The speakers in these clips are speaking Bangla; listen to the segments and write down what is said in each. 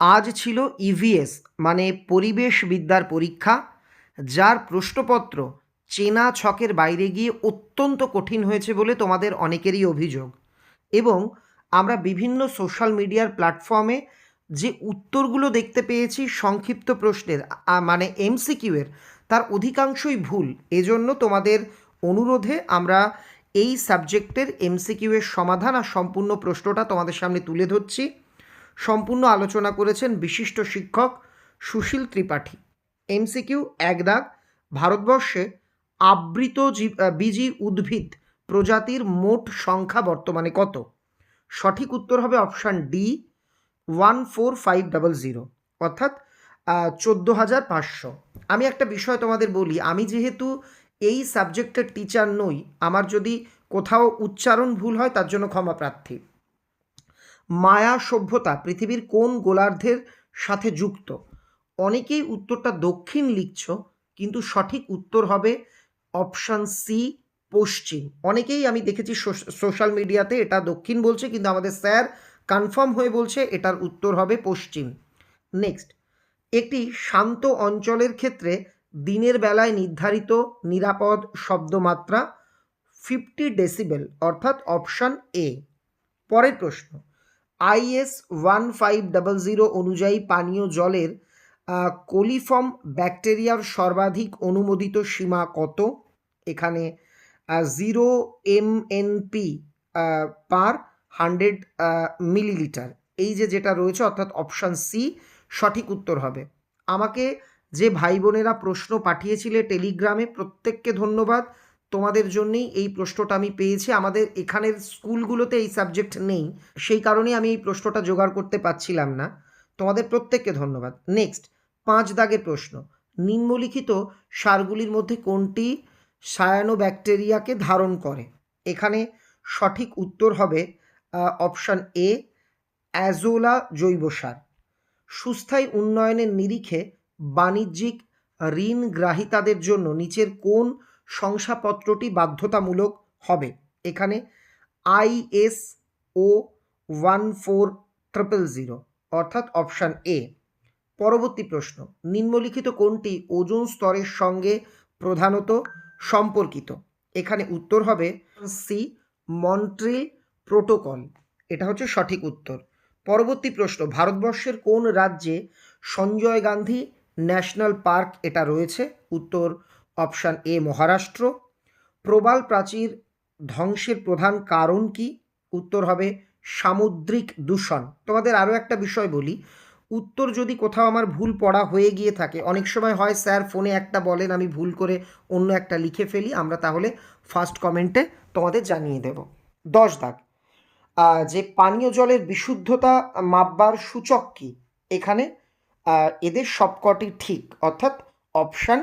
আজ ছিল ইভিএস মানে পরিবেশ বিদ্যার পরীক্ষা, যার প্রশ্নপত্র চেনা ছকের বাইরে গিয়ে অত্যন্ত কঠিন হয়েছে বলে তোমাদের অনেকেরই অভিযোগ। এবং আমরা বিভিন্ন সোশ্যাল মিডিয়ার প্ল্যাটফর্মে যে উত্তরগুলো দেখতে পেয়েছি সংক্ষিপ্ত প্রশ্নের মানে এমসিকিউ এর, তার অধিকাংশই ভুল। এজন্য তোমাদের অনুরোধে আমরা এই সাবজেক্টের এমসিকিউ এর সমাধান আর সম্পূর্ণ প্রশ্নটা তোমাদের সামনে তুলে ধরছি। সম্পূর্ণ আলোচনা করেছেন বিশিষ্ট শিক্ষক সুশীল ত্রিপাঠী। এমসিকিউ এক দাগ, ভারতবর্ষে আবৃত বীজি উদ্ভিদ প্রজাতির মোট সংখ্যা বর্তমানে কত? সঠিক উত্তর হবে option D, one four five double zero, অর্থাৎ চোদ্দ হাজার পাঁচশো। আমি একটা বিষয় তোমাদের বলি, আমি যেহেতু এই সাবজেক্টের টিচার নই, আমার যদি কোথাও উচ্চারণ ভুল হয় তার জন্য ক্ষমা প্রার্থী। মায়া সভ্যতা পৃথিবীর কোন গোলার্ধের সাথে যুক্ত? অনেকেই উত্তরটা দক্ষিণ লিখছ, কিন্তু সঠিক উত্তর হবে অপশান সি পশ্চিম। অনেকেই আমি দেখেছি সোশ্যাল মিডিয়াতে এটা দক্ষিণ বলছে, কিন্তু আমাদের স্যার কনফার্ম হয়ে বলছে এটার উত্তর হবে পশ্চিম। নেক্সট একটি শান্ত অঞ্চলের ক্ষেত্রে দিনের বেলায় নির্ধারিত নিরাপদ শব্দমাত্রা ফিফটি ডেসিবেল অর্থাৎ অপশান এ পরের প্রশ্ন IS one five double zero অনুযায়ী পানীয় জলের কোলিফর্ম ব্যাকটেরিয়ার সর্বাধিক অনুমোদিত সীমা কত? এখানে zero M N P per hundred millilitre. এই যে যেটা রয়েছে, অর্থাৎ অপশান সি, সঠিক উত্তর হবে। আমাকে যে ভাই বোনেরা প্রশ্ন পাঠিয়েছিলে টেলিগ্রামে, প্রত্যেককে ধন্যবাদ। তোমাদের জন্যেই এই প্রশ্নটা আমি পেয়েছি। আমাদের এখানের স্কুলগুলোতে এই সাবজেক্ট নেই। সেই কারণে আমি এই প্রশ্নটা জোগাড় করতে পারছিলাম না। তোমাদের প্রত্যেককে ধন্যবাদ। নেক্সট পাঁচ দাগের প্রশ্ন। নিম্নলিখিত সারগুলির মধ্যে কোনটি সায়ানো ব্যাকটেরিয়াকে ধারণ করে? এখানে সঠিক উত্তর হবে অপশান এ অ্যাজোলা জৈব সার। সুস্থায়ী উন্নয়নের নিরিখে বাণিজ্যিক ঋণ গ্রাহীতাদের জন্য নিচের কোন শংসাপত্রটি বাধ্যতামূলক হবে। এখানে IS O one four triple zero অর্থাৎ অপশান এ। পরবর্তী প্রশ্ন, নিম্নলিখিত কোনটি ওজোন স্তরের সঙ্গে প্রধানত সম্পর্কিত? এখানে উত্তর হবে সি, মন্ট্রিল প্রোটোকল। এটা হচ্ছে সঠিক উত্তর। পরবর্তী প্রশ্ন, ভারতবর্ষের কোন রাজ্যে সঞ্জয় গান্ধী ন্যাশনাল পার্ক এটা রয়েছে? উত্তর অপশান এ, মহারাষ্ট্র। প্রবাল প্রাচীর ধ্বংসের প্রধান কারণ কি? উত্তর হবে, সামুদ্রিক দূষণ। তোমাদের আরও একটা বিষয় বলি। উত্তর যদি কোথাও আমার ভুল পড়া হয়ে গিয়ে থাকে, অনেক সময় হয়, স্যার ফোনে একটা বলেন, আমি ভুল করে অন্য একটা লিখে ফেলি, আমরা তাহলে ফার্স্ট কমেন্টে তোমাদের জানিয়ে দেব। দশ দাগ। যে পানীয় জলের বিশুদ্ধতা মাপবার সূচক কি? এখানে এদের সবকটি ঠিক, অর্থাৎ অপশান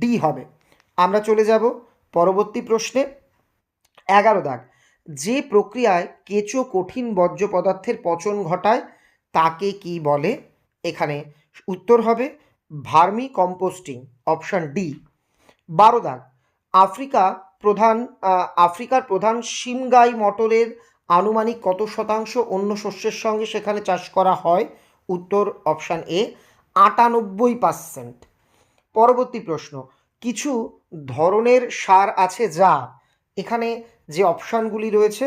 ডি হবে। আমরা চলে যাব পরবর্তী প্রশ্নে। এগারো দাগ, যে প্রক্রিয়ায় কেঁচো কঠিন বর্জ্য পদার্থের পচন ঘটায়, তাকে কি বলে? এখানে উত্তর হবে ভার্মি কম্পোস্টিং অপশান ডি। বারো দাগ, আফ্রিকা প্রধান আফ্রিকার প্রধান সিমগাই মটরের আনুমানিক কত শতাংশ অন্য শস্যের সঙ্গে সেখানে চাষ করা হয়? উত্তর অপশান এ, আটানব্বই পার্সেন্ট। পরবর্তী প্রশ্ন কিছু ধরনের সার আছে যা এখানে যে অপশানগুলি রয়েছে,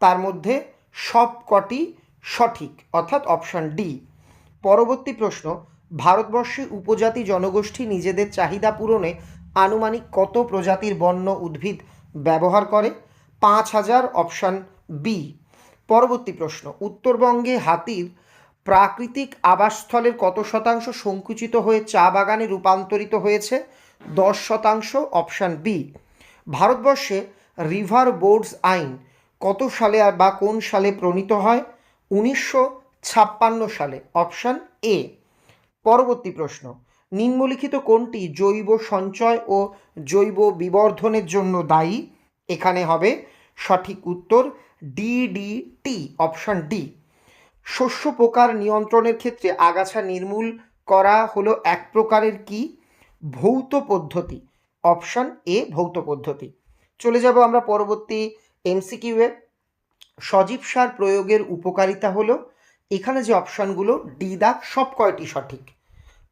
তার মধ্যে সবকটি সঠিক, অর্থাৎ অপশান ডি। পরবর্তী প্রশ্ন, ভারতবর্ষে উপজাতি জনগোষ্ঠী নিজেদের চাহিদা পূরণে আনুমানিক কত প্রজাতির বন্য উদ্ভিদ ব্যবহার করে? পাঁচ হাজার, অপশান বি। পরবর্তী প্রশ্ন, উত্তরবঙ্গে হাতির প্রাকৃতিক আবাসস্থলের কত শতাংশ সংকুচিত হয়ে চা বাগানে রূপান্তরিত হয়েছে? দশ শতাংশ অপশান বি। ভারতবর্ষে রিভার বোর্ডস আইন কত সালে বা কোন সালে প্রণীত হয়? উনিশশো ছাপ্পান্ন সালে। Option A. পরবর্তী প্রশ্ন। নিম্নলিখিত কোনটি জৈব সঞ্চয় ও জৈব বিবর্ধনের জন্য দায়ী? এখানে হবে সঠিক উত্তর ডিডিটি অপশান ডি। শস্য পোকার নিয়ন্ত্রণের ক্ষেত্রে আগাছা নির্মূল করা হলো এক প্রকারের কি? ভৌত পদ্ধতি অপশান এ ভৌত পদ্ধতি। চলে যাব আমরা পরবর্তী এমসিকিউ এ। সজীব সার প্রয়োগের উপকারিতা হলো, এখানে যে অপশানগুলো ডি দাগ সব কয়টি সঠিক?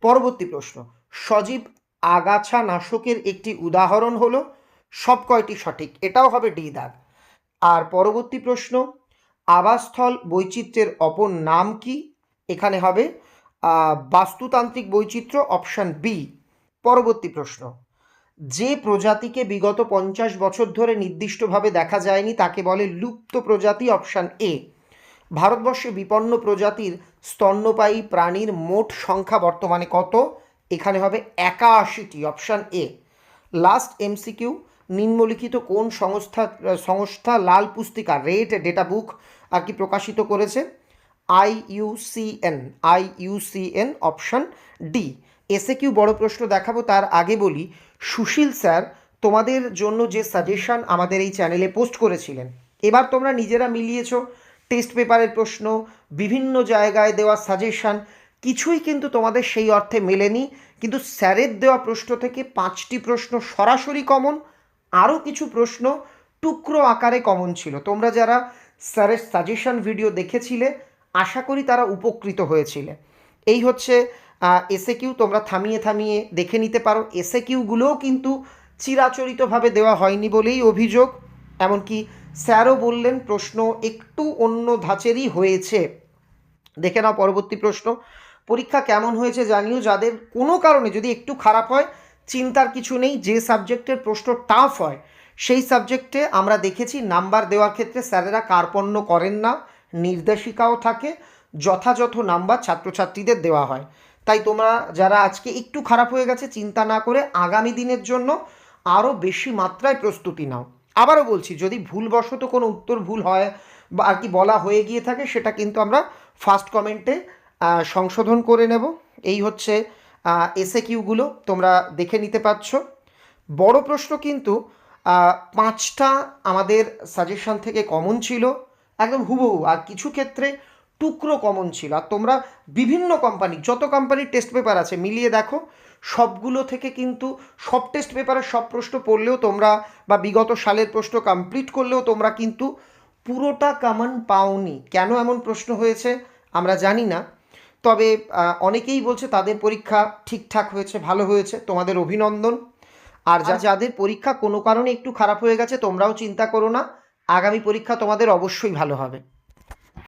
পরবর্তী প্রশ্ন, সজীব আগাছা নাশকের একটি উদাহরণ হলো, সব কয়টি সঠিক? এটাও হবে ডি দাগ আর পরবর্তী প্রশ্ন, আবাসস্থল বৈচিত্র্যের অপর নাম কি? এখানে হবে বাস্তুতান্ত্রিক বৈচিত্র্য অপশান বি পরবর্তী প্রশ্ন। যে প্রজাতিকে বিগত পঞ্চাশ বছর ধরে নির্দিষ্টভাবে দেখা যায়নি তাকে বলে লুপ্ত প্রজাতি অপশান এ। ভারতবর্ষে বিপন্ন প্রজাতির স্তন্যপায়ী প্রাণীর মোট সংখ্যা বর্তমানে কত? এখানে হবে একাশিটি অপশান এ। লাস্ট এমসিকিউ, নিম্নলিখিত কোন সংস্থা সংস্থা লাল পুস্তিকা, রেড ডেটা বুক, আর কি প্রকাশিত করেছে? IUCN IUCN option D. এসে কিউ বড় প্রশ্ন দেখাবো, তার আগে বলি, সুশীল স্যার তোমাদের জন্য যে সাজেশন আমাদের এই চ্যানেলে পোস্ট করেছিলেন, এবার তোমরা নিজেরা মিলিয়েছো, টেস্ট পেপারের প্রশ্ন, বিভিন্ন জায়গায় দেওয়া সাজেশন, কিছুই কিন্তু তোমাদের সেই অর্থে মেলেনি, কিন্তু স্যারের দেওয়া প্রশ্ন থেকে পাঁচটি প্রশ্ন সরাসরি কমন আরও কিছু প্রশ্ন টুকরো আকারে কমন ছিল। তোমরা যারা স্যারের সাজেশন ভিডিও দেখেছিলে, আশা করি তারা উপকৃত হয়েছিলে। এই হচ্ছে এসে কিউ তোমরা থামিয়ে থামিয়ে দেখে নিতে পারো। এসে কিউগুলোও কিন্তু চিরাচরিতভাবে দেওয়া হয়নি বলেই অভিযোগ। এমনকি স্যারও বললেন প্রশ্ন একটু অন্য ধাঁচেরই হয়েছে। দেখে নাও পরবর্তী প্রশ্ন। পরীক্ষা কেমন হয়েছে জানিও। যাদের কোনো কারণে যদি একটু খারাপ হয়, চিন্তার কিছু নেই। যে সাবজেক্টের প্রশ্ন টাফ হয়, সেই সাবজেক্টে আমরা দেখেছি নাম্বার দেওয়ার ক্ষেত্রে স্যারেরা কার্পণ্য করেন না, নির্দেশিকাও থাকে, যথাযথ নাম্বার ছাত্রছাত্রীদের দেওয়া হয়। তাই তোমরা যারা আজকে একটু খারাপ হয়ে গেছে, চিন্তা না করে আগামী দিনের জন্য আরও বেশি মাত্রায় প্রস্তুতি নাও। আবারও বলছি, যদি ভুলবশত কোনো উত্তর ভুল হয় বা আর কি বলা হয়ে গিয়ে থাকে, সেটা কিন্তু আমরা ফার্স্ট কমেন্টে সংশোধন করে নেব। এই হচ্ছে এসে কিউগুলো তোমরা দেখে নিতে পারছ। বড় প্রশ্ন কিন্তু পাঁচটা আমাদের সাজেশন থেকে কমন ছিল, একদম হুবহু। আর কিছু ক্ষেত্রে টুকরো কমন ছিল। আর তোমরা বিভিন্ন কোম্পানি যত কোম্পানির টেস্ট পেপার আছে মিলিয়ে দেখো সবগুলো থেকে কিন্তু সব টেস্ট পেপারের সব প্রশ্ন পড়লেও তোমরা বা বিগত সালের প্রশ্ন কমপ্লিট করলেও তোমরা কিন্তু পুরোটা কমন পাওনি। কেন এমন প্রশ্ন হয়েছে আমরা জানি না। তবে অনেকেই বলছে তাদের পরীক্ষা ঠিকঠাক হয়েছে ভালো হয়েছে তোমাদের অভিনন্দন। আর যা যাদের পরীক্ষা কোনো কারণে একটু খারাপ হয়ে গেছে তোমরাও চিন্তা করো না আগামী পরীক্ষা তোমাদের অবশ্যই ভালো হবে।